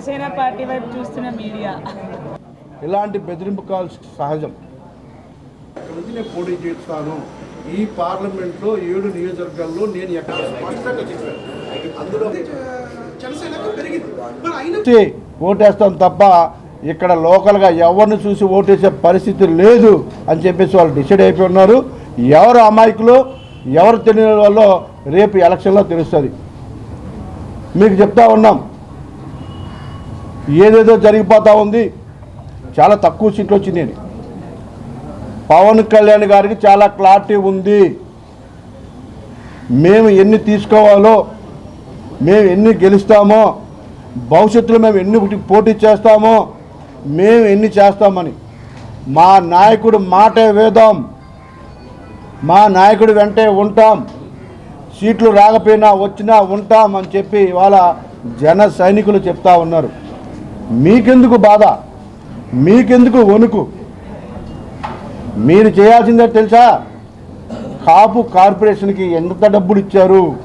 Janasena party వైపు చూస్తున్న media. ఇలాంటి బెదిరింపు కాల్స్ సహజం. నేను పోటీ చేస్తాను. ఈ పార్లమెంట్లో ఏడు నియోజకవర్గాల్లో నేను అందులో జనసేనకు పెరిగింది. మరి అయినా చూసి ఓటేస్తాం తప్ప ఇక్కడ లోకల్గా ఎవరిని చూసి ఓటేసే పరిస్థితి లేదు అని చెప్పేసి వాళ్ళు డిసైడ్ అయిపోయి ఉన్నారు. ఎవరు అమాయకులు ఎవరు తెలియని వాళ్ళో రేపు ఎలక్షన్లో తెలుస్తుంది. మీకు చెప్తా ఉన్నాం. ఏదేదో జరిగిపోతూ ఉంది. చాలా తక్కువ సీట్లు వచ్చింది పవన్ కళ్యాణ్ గారికి చాలా క్లారిటీ ఉంది. మేము ఎన్ని తీసుకోవాలో మేము ఎన్ని గెలుస్తామో భవిష్యత్తులో మేము ఎన్ని పోటీ చేస్తామో మేము ఎన్ని చేస్తామని. మా నాయకుడు మాటే వేదాం. మా నాయకుడు వెంటే ఉంటాం. సీట్లు రాకపోయినా వచ్చినా ఉంటాం అని చెప్పి ఇవాళ జన సైనికులు చెప్తా ఉన్నారు. మీకెందుకు బాధ? మీకెందుకు వణుకు? మీరు చేయాల్సిందే తెలుసా? కాపు కార్పొరేషన్కి ఎంత డబ్బులు ఇచ్చారు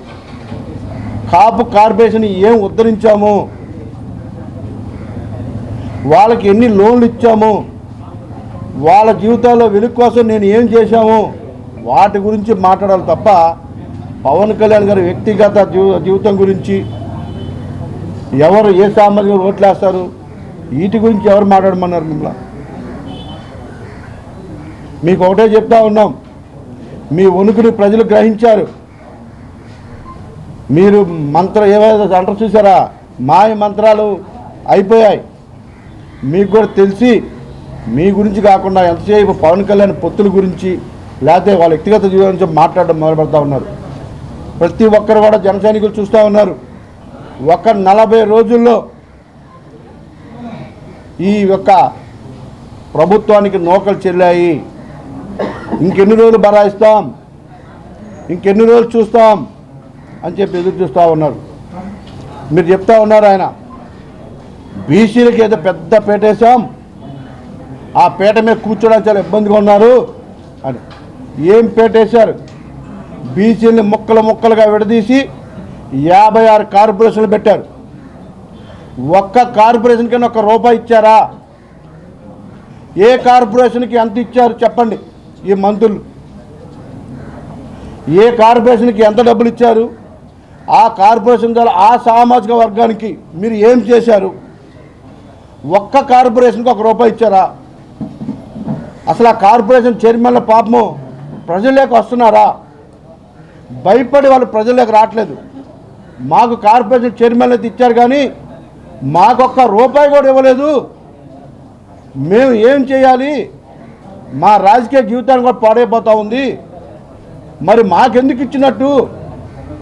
కాపు కార్పొరేషన్ ఏం ఉద్ధరించాము? వాళ్ళకి ఎన్ని లోన్లు ఇచ్చాము వాళ్ళ జీవితాల్లో వెలుగు కోసం నేను ఏం చేశాము? వాటి గురించి మాట్లాడాలి తప్ప పవన్ కళ్యాణ్ గారి వ్యక్తిగత జీవ- జీవితం గురించి ఎవరు ఏ సామాజిక ఓట్లేస్తారు? వీటి గురించి ఎవరు మాట్లాడమన్నారు మిమ్మల్ని? మీకు ఒకటే చెప్తా ఉన్నాం. మీ ఉనికిని ప్రజలు గ్రహించారు. మీరు మంత్ర ఏవైతే అంటారు చూసారా? మాయ మంత్రాలు అయిపోయాయి. మీకు కూడా తెలిసి మీ గురించి కాకుండా ఎంతసేపు పవన్ కళ్యాణ్ పొత్తుల గురించి లేకపోతే వాళ్ళ వ్యక్తిగత జీవితం గురించి మాట్లాడడం మొదలు పెడతా ఉన్నారు. ప్రతి ఒక్కరు కూడా జన సైనికులు చూస్తూ ఉన్నారు. ఒక నలభై రోజుల్లో ఈ యొక్క ప్రభుత్వానికి నోకలు చెల్లాయి. ఇంకెన్ని రోజులు బరాయిస్తాం? ఇంకెన్ని రోజులు చూస్తాం? అని చెప్పి ఎదురు చూస్తూ ఉన్నారు. మీరు చెప్తా ఉన్నారు ఆయన. బీసీలకి ఏదో పెద్ద పేటేశాం. ఆ పేట మీద కూర్చోడానికి చాలా ఇబ్బందిగా ఉన్నారు అని. ఏం పేటేశారు? బీసీలని ముక్కలు ముక్కలుగా విడదీసి యాభై ఆరు కార్పొరేషన్లు పెట్టారు. ఒక్క కార్పొరేషన్ కన్నా ఒక రూపాయి ఇచ్చారా? ఏ కార్పొరేషన్కి ఎంత ఇచ్చారు చెప్పండి ఈ మంత్రులు ఏ కార్పొరేషన్కి ఎంత డబ్బులు ఇచ్చారు? ఆ కార్పొరేషన్ ద్వారా ఆ సామాజిక వర్గానికి మీరు ఏం చేశారు? ఒక్క కార్పొరేషన్కి ఒక రూపాయి ఇచ్చారా? అసలు ఆ కార్పొరేషన్ చైర్మన్ల పాపము ప్రజల్లోకి వస్తున్నారా? భయపడి వాళ్ళు ప్రజల్లోకి రావట్లేదు. మాకు కార్పొరేషన్ చైర్మన్ అయితే ఇచ్చారు కానీ మాకొక్క రూపాయి కూడా ఇవ్వలేదు. మేము ఏం చేయాలి? మా రాజకీయ జీవితాన్ని కూడా పాడైపోతూ ఉంది. మరి మాకెందుకు ఇచ్చినట్టు?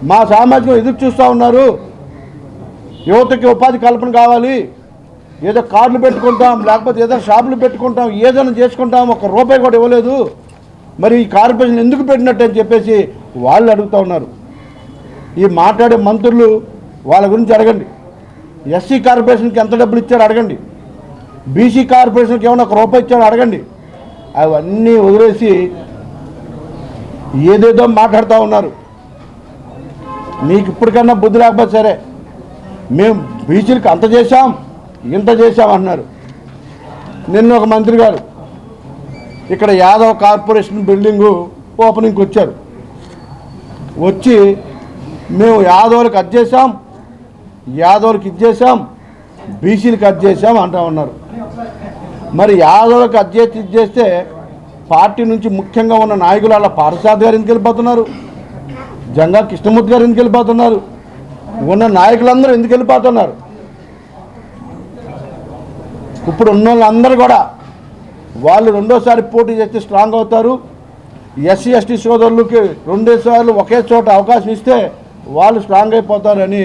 మా సామాజికం ఎదురు చూస్తూ ఉన్నారు. యువతకి ఉపాధి కల్పన కావాలి. ఏదో కార్లు పెట్టుకుంటాం లేకపోతే ఏదో షాపులు పెట్టుకుంటాం ఏదైనా చేసుకుంటాం ఒక రూపాయి కూడా ఇవ్వలేదు. మరి ఈ కార్పొరేషన్ ఎందుకు పెట్టినట్టు అని చెప్పేసి వాళ్ళు అడుగుతూ ఉన్నారు. ఈ మాట్లాడే మంత్రులు వాళ్ళ గురించి అడగండి. ఎస్సీ కార్పొరేషన్కి ఎంత డబ్బులు ఇచ్చారో అడగండి. బీసీ కార్పొరేషన్కి ఏమైనా ఒక రూపాయి ఇచ్చారో అడగండి. అవన్నీ వదిలేసి ఏదేదో మాట్లాడుతూ ఉన్నారు. మీకు ఇప్పటికన్నా బుద్ధి లేకపోతే సరే మేము బీసీలకు అంత చేశాం ఇంత చేశాం అంటున్నారు. నిన్న ఒక మంత్రి గారు ఇక్కడ యాదవ్ కార్పొరేషన్ బిల్డింగు ఓపెనింగ్కి వచ్చారు. వచ్చి మేము యాదవులకు కట్ చేసాం యాదవులకు ఇది చేసాం బీసీలకు కట్ చేసాం అంటా ఉన్నారు. మరి యాదవులకు కట్ చేసి ఇది చేస్తే పార్టీ నుంచి ముఖ్యంగా ఉన్న నాయకులు అలా పారసాద్ గారు ఎందుకు వెళ్ళిపోతున్నారు జంగా కృష్ణమూర్తి గారు ఎందుకు వెళ్ళిపోతున్నారు ఉన్న నాయకులందరూ ఎందుకు వెళ్ళిపోతున్నారు. ఇప్పుడు ఉన్న వాళ్ళందరూ కూడా వాళ్ళు రెండోసారి పోటీ చేస్తే స్ట్రాంగ్ అవుతారు. ఎస్సీ ఎస్టీ సోదరులకి రెండోసార్లు ఒకే చోట అవకాశం ఇస్తే వాళ్ళు స్ట్రాంగ్ అయిపోతారని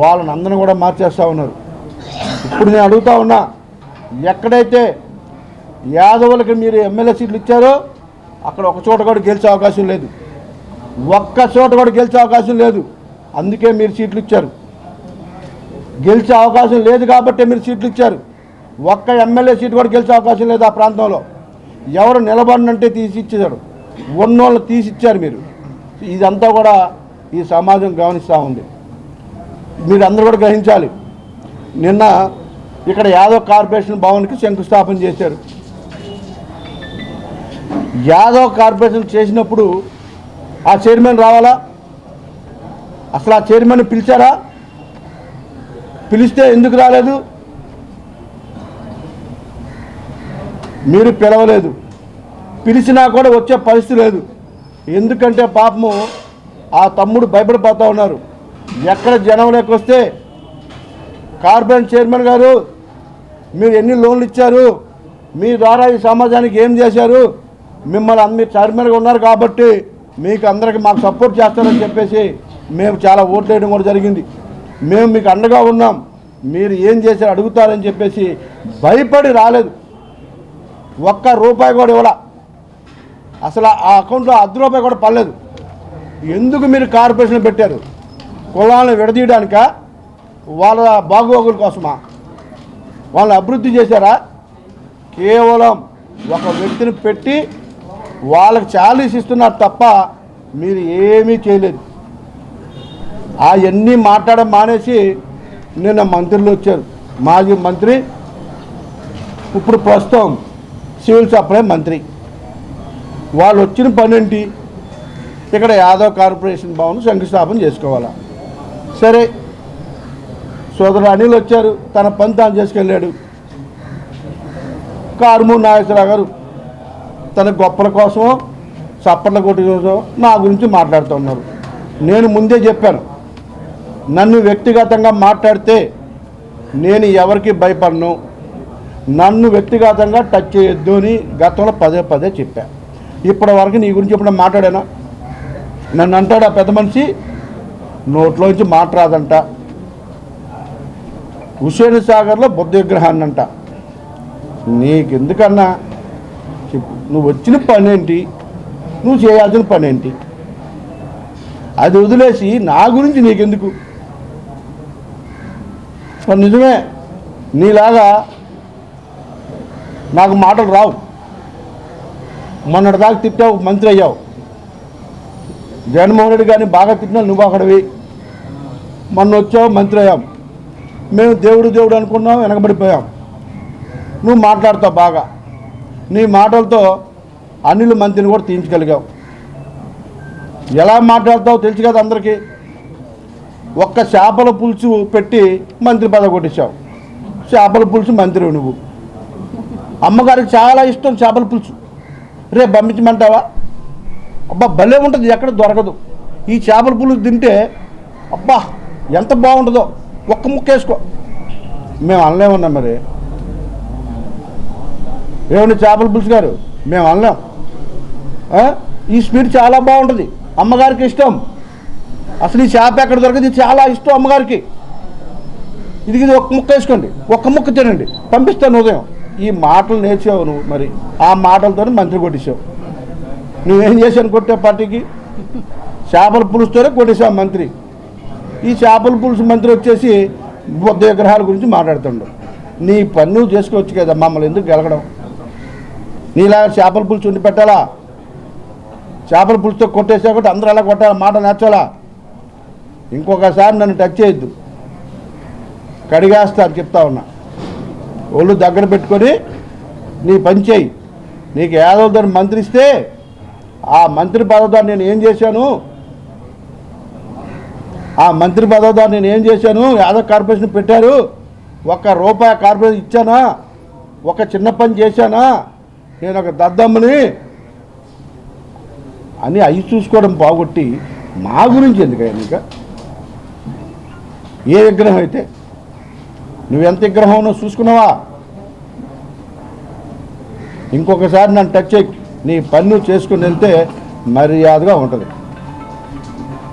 వాళ్ళని అందరిని కూడా మార్చేస్తూ ఉన్నారు. ఇప్పుడు నేను అడుగుతా ఉన్నా ఎక్కడైతే యాదవులకి మీరు ఎమ్మెల్యే సీట్లు ఇచ్చారో అక్కడ ఒక చోట కూడా గెలిచే అవకాశం లేదు. ఒక్క చోట కూడా గెలిచే అవకాశం లేదు. అందుకే మీరు సీట్లు ఇచ్చారు. గెలిచే అవకాశం లేదు కాబట్టి మీరు సీట్లు ఇచ్చారు. ఒక్క ఎమ్మెల్యే సీటు కూడా గెలిచే అవకాశం లేదు ఆ ప్రాంతంలో. ఎవరు నిలబడినంటే తీసి ఇచ్చేశారు ఉన్నోళ్ళు తీసి ఇచ్చారు మీరు. ఇదంతా కూడా ఈ సమాజం గమనిస్తూ ఉంది. మీరు అందరూ కూడా గ్రహించాలి. నిన్న ఇక్కడ యాదవ్ కార్పొరేషన్ భవన్కి శంకుస్థాపన చేశారు. యాదవ్ కార్పొరేషన్ చేసినప్పుడు ఆ చైర్మన్ రావాలా? అసలు ఆ చైర్మన్ పిలిచారా? పిలిస్తే ఎందుకు రాలేదు? మీరు పిలవలేదు. పిలిచినా కూడా వచ్చే పరిస్థితి లేదు. ఎందుకంటే పాపము ఆ తమ్ముడు భయపడిపోతూ ఉన్నారు. ఎక్కడ జనం వస్తే కార్పొరేట్ చైర్మన్ గారు మీరు ఎన్ని లోన్లు ఇచ్చారు మీ ద్వారా ఈ సమాజానికి ఏం చేశారు మిమ్మల్ని అన్ని మీరు చైర్మన్గా ఉన్నారు కాబట్టి మీకు అందరికి మాకు సపోర్ట్ చేస్తారని చెప్పేసి మేము చాలా ఓట్లేయడం కూడా జరిగింది. మేము మీకు అండగా ఉన్నాం. మీరు ఏం చేశారు అడుగుతారని చెప్పేసి భయపడి రాలేదు. ఒక్క రూపాయి కూడా ఇవ్వాల. అసలు ఆ అకౌంట్లో అర్ధ రూపాయి కూడా పడలేదు. ఎందుకు మీరు కార్పొరేషన్ పెట్టారు? కులాలను విడదీయడానిక? వాళ్ళ బాగోగుల కోసమా? వాళ్ళని అభివృద్ధి చేశారా? కేవలం ఒక వ్యక్తిని పెట్టి వాళ్ళకి చాలీస్ ఇస్తున్నారు తప్ప మీరు ఏమీ చేయలేదు. అవన్నీ మాట్లాడడం మానేసి నిన్న మంత్రులు వచ్చారు. మాజీ మంత్రి ఇప్పుడు ప్రస్తుతం సివిల్ సప్లై మంత్రి. వాళ్ళు వచ్చిన పని ఏంటి? ఇక్కడ యాదవ్ కార్పొరేషన్ భవన్ శంకుస్థాపన చేసుకోవాలా? సరే. సోదరుడు అనిల్ వచ్చారు తన పని తాను చేసుకెళ్ళాడు. కారుమూరు నాగేశ్వరరావు గారు తన గొప్పల కోసమో చప్పట్ల కొట్టి కోసమో నా గురించి మాట్లాడుతున్నారు నేను ముందే చెప్పాను నన్ను వ్యక్తిగతంగా మాట్లాడితే నేను ఎవరికి భయపడను. నన్ను వ్యక్తిగతంగా టచ్ చేయొద్దు అని గతంలో పదే పదే చెప్పాను ఇప్పటి వరకు నీ గురించి ఎప్పుడైనా మాట్లాడానా? నన్ను అంటాడు ఆ పెద్ద మనిషి? నోట్లోంచి మాట రాదంట. హుసేన్ సాగర్లో బుద్ధ విగ్రహాన్ని అంట నీకెందుకన్నా? చెప్పు నువ్వు వచ్చిన పని ఏంటి నువ్వు చేయాల్సిన పని ఏంటి అది వదిలేసి నా గురించి నీకెందుకు? మరి నిజమే నీలాగా నాకు మాటలు రావు. మొన్నటిదాకా తిట్టావు మంత్రి అయ్యావు. జగన్మోహన్ రెడ్డి గారిని బాగా తిట్టినా నువ్వు అక్కడవి. మొన్న వచ్చావు మంత్రి అయ్యాం. మేము దేవుడు దేవుడు అనుకున్నాం వెనకబడిపోయాం. నువ్వు మాట్లాడతావు బాగా. నీ మాటలతో అనిల్ మంత్రిని కూడా తీయించగలిగావు. ఎలా మాట్లాడతావు తెలుసు కదా అందరికీ. ఒక్క చేపల పులుసు పెట్టి మంత్రి పదవి కొట్టించావు. చేపల పులుసు మంత్రి నువ్వు. అమ్మగారికి చాలా ఇష్టం చేపల పులుసు. రేపు పంపించమంటావా? అబ్బా భలే ఉంటుంది ఎక్కడ దొరకదు. ఈ చేపల పులుసు తింటే అబ్బా ఎంత బాగుంటుందో. ఒక్క ముక్క వేసుకో. మేము అనలేమన్నా మరి. ఏమండి చేపల పులుసు గారు? మేము అనలేం. ఈ స్వీట్ చాలా బాగుంటుంది. అమ్మగారికి ఇష్టం. అసలు ఈ చేప ఎక్కడ దొరకదు? ఇది చాలా ఇష్టం అమ్మగారికి. ఇది ఇది ఒక్క ముక్క వేసుకోండి. ఒక్క ముక్క తినండి. పంపిస్తాను ఉదయం. ఈ మాటలు నేర్చావు నువ్వు మరి. ఆ మాటలతో మంత్రి కొట్టించావు నువ్వేం చేశాను కొట్టే పార్టీకి? చేపల పులుసుతోనే కొట్టేశావు మంత్రి. ఈ చేపల పులుసు మంత్రి వచ్చేసి బుద్ధ విగ్రహాల గురించి మాట్లాడుతుండు. నీ పని నువ్వు చేసుకోవచ్చు కదా మమ్మల్ని ఎందుకు గెలగడం? నీలా చేపల పులుసు ఉండి పెట్టాలా? చేపల పులుసుతో కొట్టేసా కూడా అందరూ అలా కొట్టాలా మాట నేర్చాలా? ఇంకొకసారి నన్ను టచ్ చేయొద్దు. కడిగేస్తా అని చెప్తా ఉన్నా. ఒళ్ళు దగ్గర పెట్టుకొని నీ పని చేయి. నీకు ఏదో దాన్ని మంత్రిస్తే ఆ మంత్రి పదవితో నేను ఏం చేశాను? ఆ మంత్రి పదవితో నేను ఏం చేశాను? యాదవ్ కార్పొరేషన్ పెట్టారు. ఒక్క రూపాయి కార్పొరేషన్ ఇచ్చానా? ఒక చిన్న పని చేశానా? నేను ఒక దద్దమ్మని అని అవి చూసుకోవడం బాగొట్టి మా గురించి ఎందుకయ్యా ఇంకా ఏ విగ్రహం అయితే? నువ్వెంత విగ్రహం ఉన్నావు చూసుకున్నావా? ఇంకొకసారి నన్ను టచ్ చేయి. నీ పన్ను చేసుకుని వెళ్తే మర్యాదగా ఉంటుంది.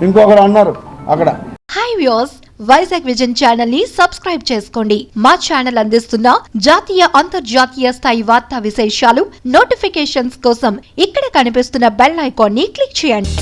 ఇంకొకరు అన్నారు అక్కడ. హాయ్ వ్యూస్ వైజాగ్ విజన్ ఛానల్ని సబ్స్క్రైబ్ చేసుకోండి. మా ఛానల్ అందిస్తున్న జాతీయ అంతర్జాతీయ స్థాయి వార్తా విశేషాలు నోటిఫికేషన్స్ కోసం ఇక్కడ కనిపిస్తున్న బెల్ ఐకాన్ని క్లిక్ చేయండి.